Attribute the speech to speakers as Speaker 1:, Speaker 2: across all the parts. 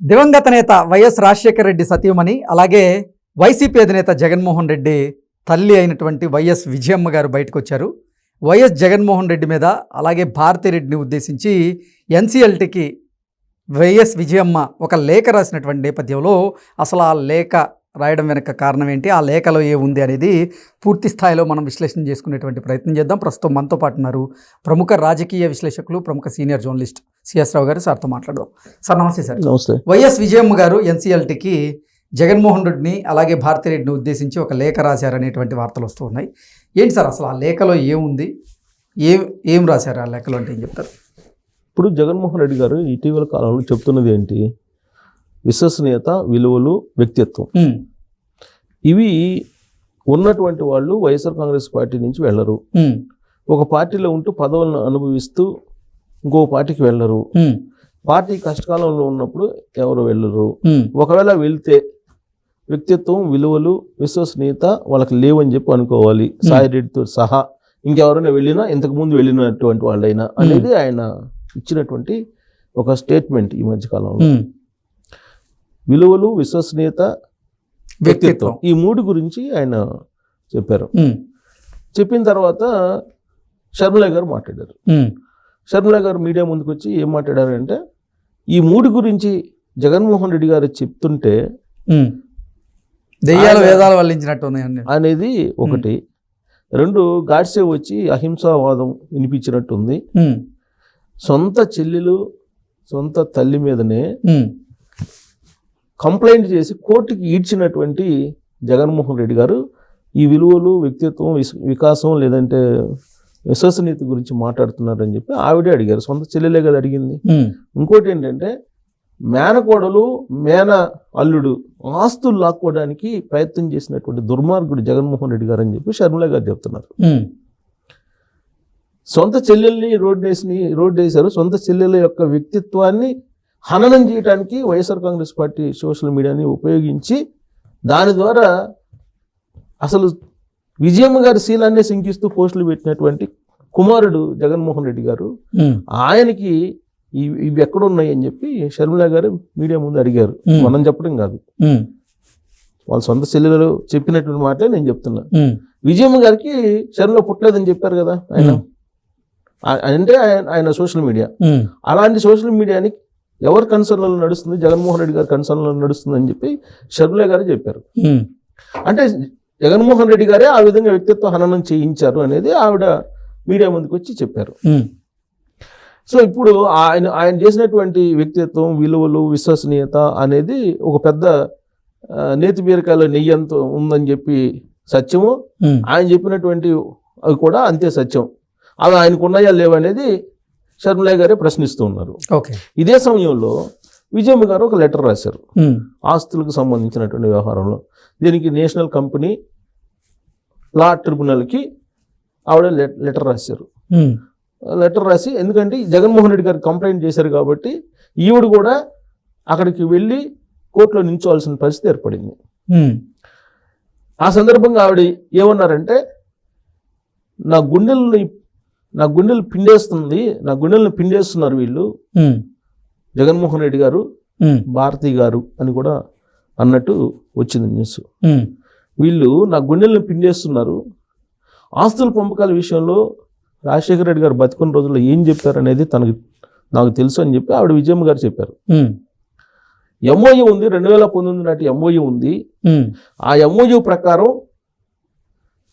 Speaker 1: దివంగత నేత వైఎస్ రాజశేఖర రెడ్డి సతీమణి అలాగే వైసీపీ అధినేత జగన్మోహన్ రెడ్డి తల్లి అయినటువంటి వైఎస్ విజయమ్మ గారు బయటకు వచ్చారు వైఎస్ జగన్మోహన్ రెడ్డి మీద అలాగే భారతిరెడ్డిని ఉద్దేశించి ఎన్సీఎల్టీకి వైఎస్ విజయమ్మ ఒక లేఖ రాసినటువంటి నేపథ్యంలో అసలు ఆ లేఖ రాయడం వెనక కారణం ఏంటి? ఆ లేఖలో ఏ ఉంది అనేది పూర్తి స్థాయిలో మనం విశ్లేషణ చేసుకునేటువంటి ప్రయత్నం చేద్దాం. ప్రస్తుతం మనతో పాటు ఉన్నారు ప్రముఖ రాజకీయ విశ్లేషకులు ప్రముఖ సీనియర్ జర్నలిస్ట్ సిఎస్ రావు గారు. సార్తో మాట్లాడదాం. సార్ నమస్తే సార్.
Speaker 2: నమస్తే.
Speaker 1: వైఎస్ విజయమ్మ గారు ఎన్సీఎల్టీకి జగన్మోహన్ రెడ్డిని అలాగే భారతిరెడ్డిని ఉద్దేశించి ఒక లేఖ రాశారనేటువంటి వార్తలు వస్తూ ఉన్నాయి. ఏంటి సార్ అసలు ఆ లేఖలో ఏముంది? ఏం ఏం రాశారు ఆ లేఖలో అంటే ఏం చెప్తారు?
Speaker 2: ఇప్పుడు జగన్మోహన్ రెడ్డి గారు ఇటీవల కాలంలో చెప్తున్నది ఏంటి? విశ్వసనీయత విలువలు వ్యక్తిత్వం. ఇవి ఉన్నటువంటి వాళ్ళు వైఎస్ఆర్ కాంగ్రెస్ పార్టీ నుంచి వెళ్ళరు. ఒక పార్టీలో ఉంటూ పదవులను అనుభవిస్తూ ఇంకో పార్టీకి వెళ్ళరు. పార్టీ కష్టకాలంలో ఉన్నప్పుడు ఎవరు వెళ్ళరు. ఒకవేళ వెళ్తే వ్యక్తిత్వం విలువలు విశ్వసనీయత వాళ్ళకి లేవని చెప్పి అనుకోవాలి. సాయి రెడ్డితో సహా ఇంకెవరైనా వెళ్ళినా ఇంతకు ముందు వెళ్ళినటువంటి వాళ్ళైనా అనేది ఆయన ఇచ్చినటువంటి ఒక స్టేట్మెంట్ ఈ మధ్య కాలంలో
Speaker 1: ఉమ్.
Speaker 2: విలువలు విశ్వసనీయత వ్యక్తిత్వం. ఈ మూడు గురించి ఆయన చెప్పారు. చెప్పిన తర్వాత షర్మిల గారు మాట్లాడారు.
Speaker 1: ఉమ్,
Speaker 2: షర్మిల గారు మీడియా ముందుకు వచ్చి ఏం మాట్లాడారంటే ఈ మూడు గురించి జగన్మోహన్ రెడ్డి గారు చెప్తుంటే.
Speaker 1: దెయ్యాలు వేదాలు వల్లించినట్టు
Speaker 2: అనేది ఒకటి. రెండు గాడ్సే వచ్చి అహింసావాదం వినిపించినట్టుంది. సొంత చెల్లెలు సొంత తల్లి మీదనే కంప్లైంట్ చేసి కోర్టుకి ఈడ్చినటువంటి జగన్మోహన్ రెడ్డి గారు ఈ విలువలు వ్యక్తిత్వం వికాసం లేదంటే విశ్వసనీయత గురించి మాట్లాడుతున్నారని చెప్పి ఆవిడే అడిగారు. సొంత చెల్లెలే కదా అడిగింది. ఇంకోటి ఏంటంటే మేనకోడలు మేన అల్లుడు ఆస్తులు లాక్కోవడానికి ప్రయత్నం చేసినటువంటి దుర్మార్గుడు జగన్మోహన్ రెడ్డి గారు అని చెప్పి షర్మిల గారు చెప్తున్నారు. సొంత చెల్లెల్ని రోడ్డు వేసి రోడ్డు వేశారు. సొంత చెల్లెల యొక్క వ్యక్తిత్వాన్ని హననం చేయడానికి వైఎస్ఆర్ కాంగ్రెస్ పార్టీ సోషల్ మీడియాని ఉపయోగించి దాని ద్వారా అసలు విజయమ్మ గారి శీలాన్నే శంకిస్తూ పోస్టులు పెట్టినటువంటి కుమారుడు జగన్మోహన్ రెడ్డి గారు ఆయనకి ఇవి ఇవి ఎక్కడున్నాయి అని చెప్పి షర్మిల గారు మీడియా ముందు అడిగారు. మనం చెప్పడం కాదు. వాళ్ళ సొంత చెల్లెలు చెప్పినటువంటి మాటే నేను చెప్తున్నా. విజయమ్మ గారికి షర్మిల పుట్టలేదని చెప్పారు కదా ఆయన. అంటే ఆయన సోషల్ మీడియా. అలాంటి సోషల్ మీడియాని ఎవరి కన్సర్న్లో నడుస్తుంది? జగన్మోహన్ రెడ్డి గారి కన్సర్న్లో నడుస్తుంది అని చెప్పి షర్మిల గారు చెప్పారు. అంటే జగన్మోహన్ రెడ్డి గారే ఆ విధంగా వ్యక్తిత్వ హననం చేయించారు అనేది ఆవిడ మీడియా ముందుకు వచ్చి చెప్పారు. సో ఇప్పుడు ఆయన ఆయన చేసినటువంటి వ్యక్తిత్వం విలువలు విశ్వసనీయత అనేది ఒక పెద్ద నేతి బీరకాయలో నెయ్యి అంత ఉందని చెప్పి సత్యము. ఆయన చెప్పినటువంటి అవి కూడా అంతే సత్యం. అవి ఆయనకు ఉన్నాయా లేవనేది షర్మిల గారే ప్రశ్నిస్తూ ఉన్నారు.
Speaker 1: ఓకే.
Speaker 2: ఇదే సమయంలో విజయమ్మ గారు ఒక లెటర్ రాశారు. ఆస్తులకు సంబంధించినటువంటి వ్యవహారంలో. దీనికి నేషనల్ కంపెనీ లా ట్రిబ్యునల్కి ఆవిడ లెటర్ రాశారు. లెటర్ రాసి ఎందుకంటే జగన్మోహన్ రెడ్డి గారు కంప్లైంట్ చేశారు కాబట్టి ఈవిడ కూడా అక్కడికి వెళ్ళి కోర్టులో నించోవాల్సిన పరిస్థితి ఏర్పడింది. ఆ సందర్భంగా ఆవిడ ఏమన్నారంటే నా గుండెల్ని నా గుండెలు పిండేస్తుంది నా గుండెలను పిండేస్తున్నారు వీళ్ళు. జగన్మోహన్ రెడ్డి గారు భారతి గారు అని కూడా అన్నట్టు వచ్చింది న్యూస్ వీళ్ళు నా గుండెలను పిండేస్తున్నారు. ఆస్తుల పంపకాల విషయంలో రాజశేఖర రెడ్డి గారు బతుకున్న రోజుల్లో ఏం చెప్పారు అనేది తనకు నాకు తెలుసు అని చెప్పి ఆవిడ విజయమ్మ గారు చెప్పారు. ఎంఓయూ ఉంది రెండు వేల పంతొమ్మిది నాటి ఎంఓయూ ఉంది. ఆ ఎంఓయూ ప్రకారం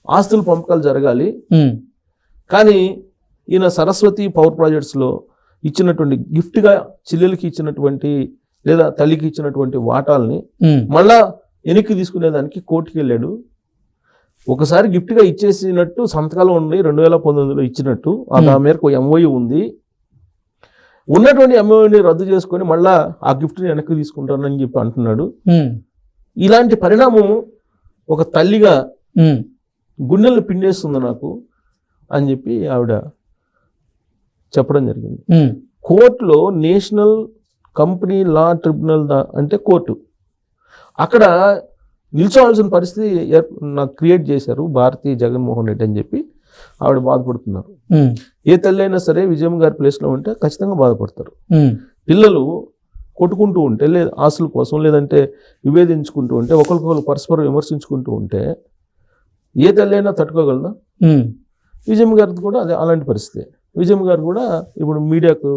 Speaker 2: ఆస్తుల పంపకాలు జరగాలి. కానీ ఈయన సరస్వతి పవర్ ప్రాజెక్ట్స్లో ఇచ్చినటువంటి గిఫ్ట్గా చెల్లెలకి ఇచ్చినటువంటి లేదా తల్లికి ఇచ్చినటువంటి వాటాల్ని మళ్ళా వెనక్కి తీసుకునేదానికి కోర్టుకి వెళ్ళాడు. ఒకసారి గిఫ్ట్గా ఇచ్చేసినట్టు సంతకాలు ఉండి రెండు వేల పంతొమ్మిదిలో ఇచ్చినట్టు. ఆ మేరకు ఎంఓయూ ఉంది. ఉన్నటువంటి ఎంఓయూని రద్దు చేసుకొని మళ్ళా ఆ గిఫ్ట్ని వెనక్కి తీసుకుంటానని చెప్పి అంటున్నాడు. ఇలాంటి పరిణామం ఒక తల్లిగా
Speaker 1: ఉమ్,
Speaker 2: గుండెలు పిండేస్తుంది నాకు. అని చెప్పి ఆవిడ చెప్పడం జరిగింది. కోర్టులో నేషనల్ కంపెనీ లా ట్రిబ్యునల్ దా అంటే కోర్టు. అక్కడ నిల్చోవాల్సిన పరిస్థితి నాకు క్రియేట్ చేశారు భారతీయ జగన్మోహన్ రెడ్డి అని చెప్పి ఆవిడ బాధపడుతున్నారు. ఏ తల్లి అయినా సరే విజయమ్మ గారి ప్లేస్లో ఉంటే ఖచ్చితంగా బాధపడతారు. పిల్లలు కొట్టుకుంటూ ఉంటే లేదు ఆస్తుల కోసం లేదంటే విభేదించుకుంటూ ఉంటే ఒకరికొకరు పరస్పరం విమర్శించుకుంటూ ఉంటే ఏ తల్లి అయినా తట్టుకోగలదా విజయమ్మ గారిది కూడా అదే అలాంటి పరిస్థితి. విజయమ్మ గారు కూడా ఇప్పుడు మీడియాకు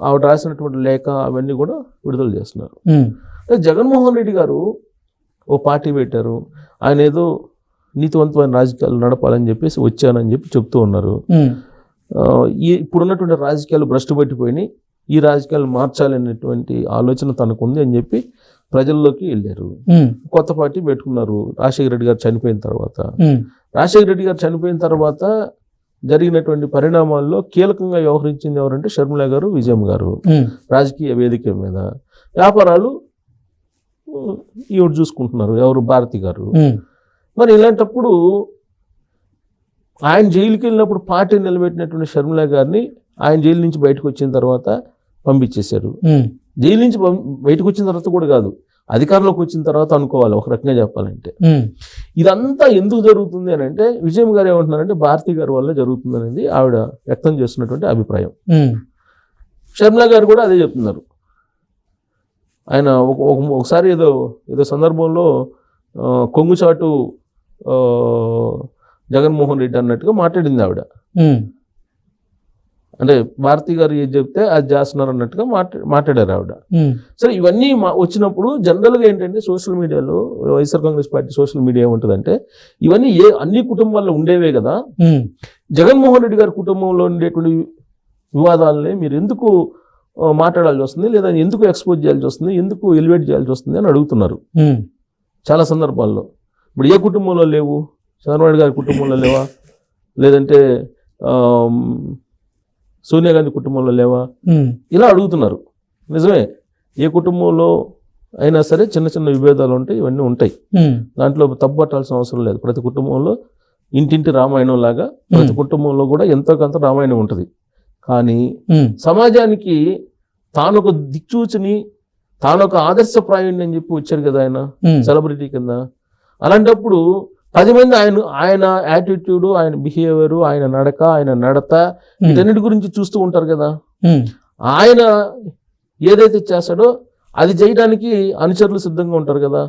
Speaker 2: ఆవిడ రాసినటువంటి లేఖ అవన్నీ కూడా విడుదల చేస్తున్నారు. అంటే జగన్మోహన్ రెడ్డి గారు ఓ పార్టీ పెట్టారు. ఆయన ఏదో నీతివంతమైన రాజకీయాలు నడపాలని చెప్పేసి వచ్చానని చెప్పి చెప్తూ ఉన్నారు. ఇప్పుడున్నటువంటి రాజకీయాలు భ్రష్టు పట్టిపోయినాయి. ఈ రాజకీయాలు మార్చాలనేటువంటి ఆలోచన తనకు ఉంది అని చెప్పి ప్రజల్లోకి వెళ్ళారు. కొత్త పార్టీ పెట్టుకున్నారు. రాజశేఖర రెడ్డి గారు చనిపోయిన తర్వాత. రాజశేఖర రెడ్డి గారు చనిపోయిన తర్వాత జరిగినటువంటి పరిణామాల్లో కీలకంగా వ్యవహరించింది ఎవరంటే షర్మిల గారు విజయమ్మ గారు. రాజకీయ వేదిక మీద. వ్యాపారాలు ఈవిడ చూసుకుంటున్నారు ఎవరు? భారతి గారు. మరి ఇలాంటప్పుడు ఆయన జైలుకి వెళ్ళినప్పుడు పార్టీ నిలబెట్టినటువంటి షర్మిల గారిని ఆయన జైలు నుంచి బయటకు వచ్చిన తర్వాత పంపించేశారు. జైలు నుంచి బయటకు వచ్చిన తర్వాత కూడా కాదు. అధికారంలోకి వచ్చిన తర్వాత అనుకోవాలి. ఒక రకంగా చెప్పాలంటే. ఇదంతా ఎందుకు జరుగుతుంది అని అంటే విజయం గారు ఏమంటున్నారంటే భారతి గారి వల్ల జరుగుతుంది అనేది ఆవిడ వ్యక్తం చేస్తున్నటువంటి అభిప్రాయం. షర్మిల గారు కూడా అదే చెప్తున్నారు. ఆయన ఒక ఒక- ఒకసారి ఏదో ఏదో సందర్భంలో కొంగుచాటు జగన్మోహన్ రెడ్డి అన్నట్టుగా మాట్లాడింది ఆవిడ. అంటే భారతి గారు ఏది చెప్తే అది చేస్తున్నారు అన్నట్టుగా మాట్లా మాట్లాడారు ఆవిడ. సరే ఇవన్నీ మా- వచ్చినప్పుడు జనరల్గా ఏంటంటే సోషల్ మీడియాలో YSR Congress party social media ఏముంటుందంటే ఇవన్నీ ఏ అన్ని కుటుంబాల్లో ఉండేవే కదా. జగన్మోహన్ రెడ్డి గారి కుటుంబంలో ఉండేటువంటి వివాదాలని మీరు ఎందుకు మాట్లాడాల్సి వస్తుంది? లేదా ఎందుకు ఎక్స్పోజ్ చేయాల్సి వస్తుంది? ఎందుకు ఎలివేట్ చేయాల్సి వస్తుంది అని అడుగుతున్నారు. చాలా సందర్భాల్లో. ఇప్పుడు ఏ కుటుంబంలో లేవు? చంద్రబాబు నాయుడు గారి కుటుంబంలో లేవా? లేదంటే సోనియా గాంధీ కుటుంబంలో లేవా? ఇలా అడుగుతున్నారు. నిజమే. ఏ కుటుంబంలో అయినా సరే చిన్న చిన్న విభేదాలు ఉంటాయి ఇవన్నీ ఉంటాయి. దాంట్లో తప్పుపట్టాల్సిన అవసరం లేదు. ప్రతి కుటుంబంలో ఇంటింటి రామాయణం లాగా ప్రతి కుటుంబంలో కూడా ఎంతో కొంత రామాయణం ఉంటుంది. కానీ సమాజానికి తాను ఒక దిక్చూచిని తాను ఒక ఆదర్శప్రాయుణ్ణి అని చెప్పి వచ్చారు కదా ఆయన సెలబ్రిటీ కింద. అలాంటప్పుడు పది మంది ఆయన ఆయన యాటిట్యూడ్ ఆయన బిహేవియర్ ఆయన నడక ఆయన నడత వీటన్నిటి గురించి చూస్తూ ఉంటారు కదా. ఆయన ఏదైతే చేస్తాడో అది చేయడానికి అనుచరులు సిద్ధంగా ఉంటారు కదా.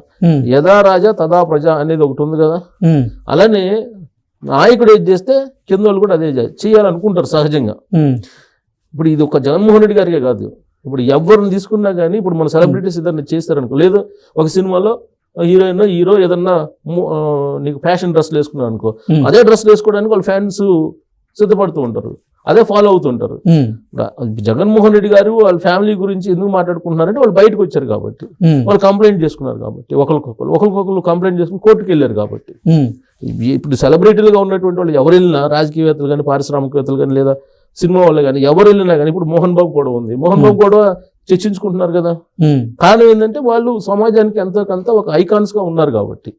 Speaker 2: యథా రాజా తదా ప్రజ అనేది ఒకటి ఉంది కదా. అలానే నాయకుడు ఏది చేస్తే కింద వాళ్ళు కూడా అదే చేయాలి చేయాలనుకుంటారు సహజంగా. ఇప్పుడు ఇది ఒక జగన్మోహన్ రెడ్డి గారికే కాదు. ఇప్పుడు ఎవరిని తీసుకున్నా కానీ ఇప్పుడు మన సెలబ్రిటీస్ ఇద్దరిని చేస్తారనుకో లేదు ఒక సినిమాలో హీరోయిన్ హీరో ఏదన్నా నీకు ఫ్యాషన్ డ్రెస్లు వేసుకున్నావు అనుకో అదే డ్రెస్ వేసుకోవడానికి వాళ్ళ ఫ్యాన్స్ సిద్ధపడుతూ ఉంటారు. అదే ఫాలో అవుతుంటారు జగన్మోహన్ రెడ్డి గారు వాళ్ళ ఫ్యామిలీ గురించి ఎందుకు మాట్లాడుకుంటున్నారంటే వాళ్ళు బయటకు వచ్చారు కాబట్టి. వాళ్ళు కంప్లైంట్ చేసుకున్నారు కాబట్టి. ఒకరికొకరు ఒకరికొకరు కంప్లైంట్ చేసుకుని కోర్టుకు వెళ్ళారు కాబట్టి. ఇప్పుడు సెలబ్రిటీలుగా ఉన్నటువంటి వాళ్ళు ఎవరు వెళ్ళినా రాజకీయవేత్తలు కానీ పారిశ్రామికవేత్తలు కానీ లేదా సినిమా వాళ్ళు కానీ ఎవరు వెళ్ళినా కానీ ఇప్పుడు మోహన్ బాబు గొడవ ఉంది. మోహన్ బాబు గొడవ చర్చించుకుంటున్నారు కదా. కారణం ఏంటంటే వాళ్ళు సమాజానికి ఎంతో కొంత ఒక ఐకాన్స్గా ఉన్నారు కాబట్టి.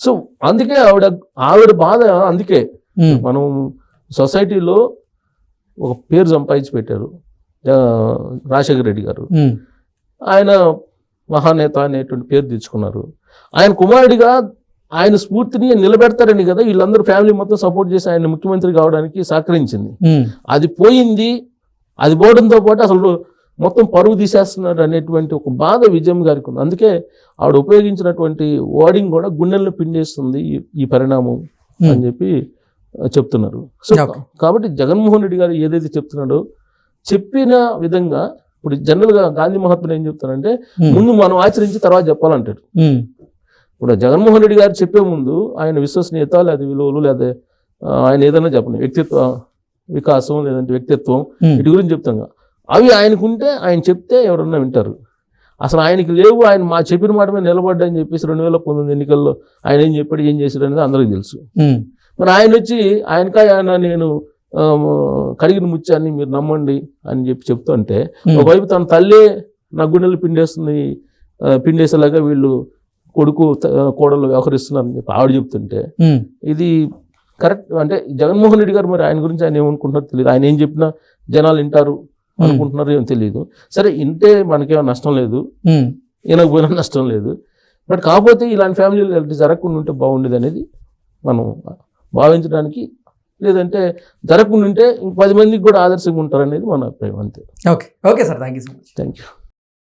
Speaker 2: సో అందుకే ఆవిడ ఆవిడ బాధ అందుకే. మనం సొసైటీలో ఒక పేరు సంపాదించి పెట్టారు. రాజశేఖర రెడ్డి గారు. ఆయన మహానేత అనేటువంటి పేరు తెచ్చుకున్నారు. ఆయన కుమారుడిగా ఆయన స్ఫూర్తిని నిలబెడతారని కదా వీళ్ళందరూ ఫ్యామిలీ మొత్తం సపోర్ట్ చేసి ఆయన ముఖ్యమంత్రి కావడానికి సహకరించింది. అది పోయింది అది పోవడంతో పాటు అసలు మొత్తం పరువు తీసేస్తున్నారు అనేటువంటి ఒక బాధ విజయం గారికి ఉంది. అందుకే ఆవిడ ఉపయోగించినటువంటి వర్డింగ్ కూడా గుండెల్లో పిండేస్తుంది ఈ- పరిణామం అని చెప్పి చెప్తున్నారు. సో. కాబట్టి జగన్మోహన్ రెడ్డి గారు ఏదైతే చెప్తున్నాడో చెప్పిన విధంగా ఇప్పుడు జనరల్గా గాంధీ మహాత్ముడు ఏం చెప్తారంటే
Speaker 1: ఉమ్,
Speaker 2: ముందు మనం ఆచరించి తర్వాత చెప్పాలంటాడు.
Speaker 1: ఉమ్,
Speaker 2: ఇప్పుడు జగన్మోహన్ రెడ్డి గారు చెప్పే ముందు ఆయన విశ్వసనీయత లేదా విలువలు లేదా ఆయన ఏదైనా చెప్పండి. వ్యక్తిత్వ వికాసం లేదంటే వ్యక్తిత్వం వీటి గురించి చెప్తాం. అవి ఆయనకుంటే ఆయన చెప్తే ఎవరన్నా వింటారు. అసలు ఆయనకి లేవు ఆయన మా చెప్పిన మాట మీద నిలబడ్డా అని చెప్పేసి రెండు వేల పంతొమ్మిది ఎన్నికల్లో ఆయన ఏం చెప్పాడు ఏం చేశాడు అనేది అందరికీ తెలుసు. మరి ఆయన వచ్చి ఆయనకా ఆయన నేను కడిగిన ముత్యాన్ని మీరు నమ్మండి అని చెప్పి చెప్తుంటే ఒకవైపు తన తల్లే నా గుండెలు పిండేస్తుంది పిండేసేలాగా వీళ్ళు కొడుకు కోడలు వ్యవహరిస్తున్నారని చెప్పి ఆవిడ చెప్తుంటే ఇది కరెక్ట్ అంటే జగన్మోహన్ రెడ్డి గారు మరి ఆయన గురించి ఆయన ఏమనుకుంటున్నారో తెలియదు ఆయన ఏం చెప్పినా జనాలు వింటారు. అనుకుంటున్నారో ఏమో తెలియదు సరే ఇంటే మనకేమో నష్టం లేదు. వినకపోయినా నష్టం లేదు. బట్ కాకపోతే ఇలాంటి ఫ్యామిలీలు ఇలాంటి జరగకుండా ఉంటే బాగుండేది అనేది మనం భావించడానికి లేదంటే జరగకుండా ఉంటే పది మందికి కూడా ఆదర్శంగా ఉంటారనేది మన అభిప్రాయం అంతే.
Speaker 1: Okay. Okay sir thank you so much
Speaker 2: thank you